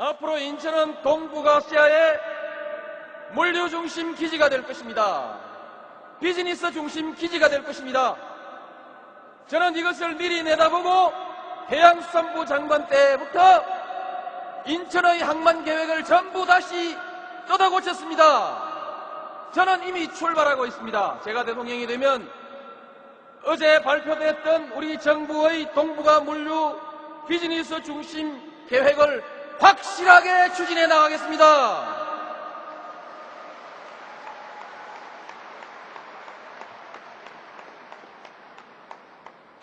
앞으로 인천은 동북아시아의 물류 중심 기지가 될 것입니다. 비즈니스 중심 기지가 될 것입니다. 저는 이것을 미리 내다보고 해양수산부 장관 때부터 인천의 항만 계획을 전부 다시 뜯어 고쳤습니다. 저는 이미 출발하고 있습니다. 제가 대통령이 되면 어제 발표됐던 우리 정부의 동북아 물류 비즈니스 중심 계획을 확 실하게 추진해 나가겠습니다.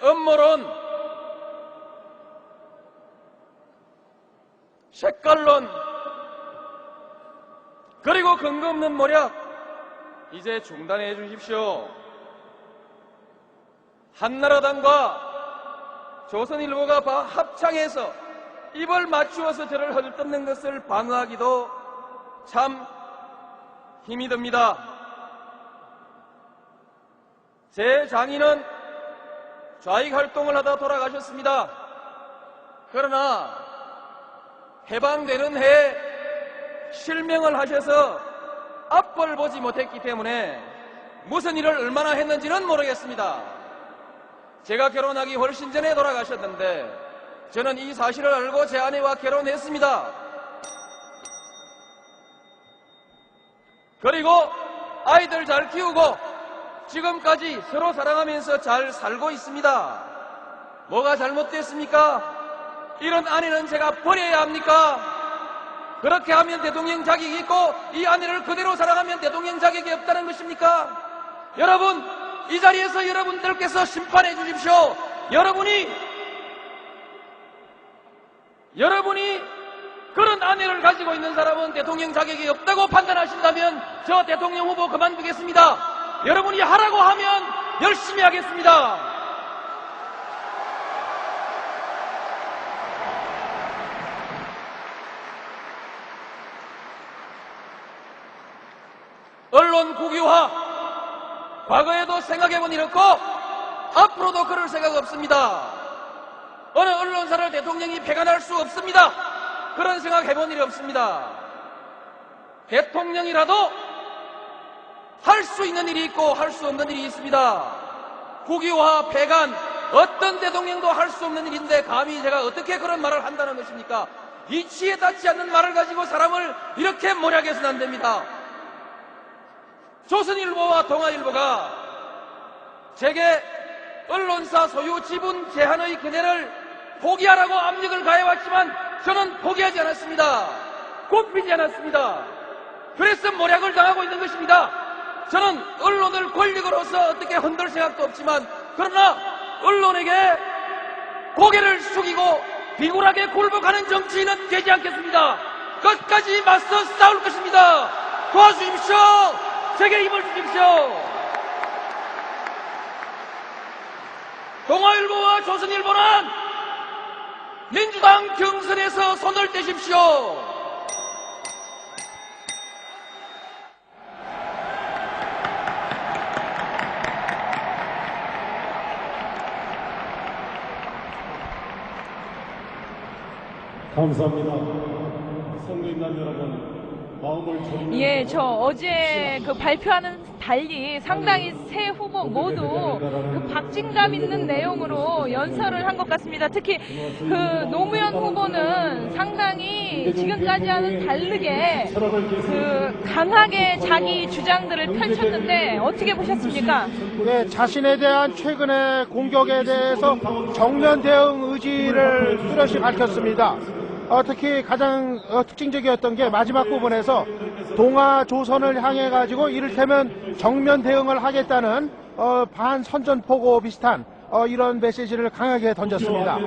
음모론, 색깔론, 그리고 근거 없는 모략, 이제 중단해 주십시오. 한나라당과 조선일보가 바- 합창해서 입을 맞추어서 저를 헐뜯는 것을 방어하기도 참 힘이 듭니다. 제 장인은 좌익 활동을 하다 돌아가셨습니다. 그러나 해방되는 해 실명을 하셔서 앞을 보지 못했기 때문에 무슨 일을 얼마나 했는지는 모르겠습니다. 제가 결혼하기 훨씬 전에 돌아가셨는데 저는 이 사실을 알고 제 아내와 결혼했습니다. 그리고 아이들 잘 키우고 지금까지 서로 사랑하면서 잘 살고 있습니다. 뭐가 잘못됐습니까? 이런 아내는 제가 버려야 합니까? 그렇게 하면 대통령 자격이 있고 이 아내를 그대로 사랑하면 대통령 자격이 없다는 것입니까? 여러분 이 자리에서 여러분들께서 심판해 주십시오. 여러분이 여러분이 그런 아내를 가지고 있는 사람은 대통령 자격이 없다고 판단하신다면 저 대통령 후보 그만두겠습니다. 여러분이 하라고 하면 열심히 하겠습니다. 언론 국유화 과거에도 생각해본 일 없고 앞으로도 그럴 생각 없습니다. 어느 언론사를 대통령이 배관할 수 없습니다. 그런 생각 해본 일이 없습니다. 대통령이라도 할 수 있는 일이 있고 할 수 없는 일이 있습니다. 국유화, 배관, 어떤 대통령도 할 수 없는 일인데 감히 제가 어떻게 그런 말을 한다는 것입니까? 이치에 닿지 않는 말을 가지고 사람을 이렇게 모략해서는 안 됩니다. 조선일보와 동아일보가 제게 언론사 소유 지분 제한의 견해를 포기하라고 압력을 가해왔지만 저는 포기하지 않았습니다. 굽히지 않았습니다. 그래서 모략을 당하고 있는 것입니다. 저는 언론을 권력으로서 어떻게 흔들 생각도 없지만 그러나 언론에게 고개를 숙이고 비굴하게 굴복하는 정치인은 되지 않겠습니다. 끝까지 맞서 싸울 것입니다. 도와주십시오. 제게 힘을 주십시오. 동아일보와 조선일보는 민주당 경선에서 손을 떼십시오. 감사합니다. 선거인단 여러분, 마음을 예, 저 어제 그 발표하는 달리 상당히 새 후보 모두 그 박진감 있는 내용으로 연설을 한 것 같습니다. 특히 그 노무현 후보는 상당히 지금까지와는 다르게 그 강하게 자기 주장들을 펼쳤는데 어떻게 보셨습니까? 네, 자신에 대한 최근의 공격에 대해서 정면 대응 의지를 뚜렷이 밝혔습니다. 어, 특히 가장 어, 특징적이었던 게 마지막 부분에서 동아 조선을 향해 가지고 이를테면 정면 대응을 하겠다는 어, 반선전포고 비슷한 어, 이런 메시지를 강하게 던졌습니다.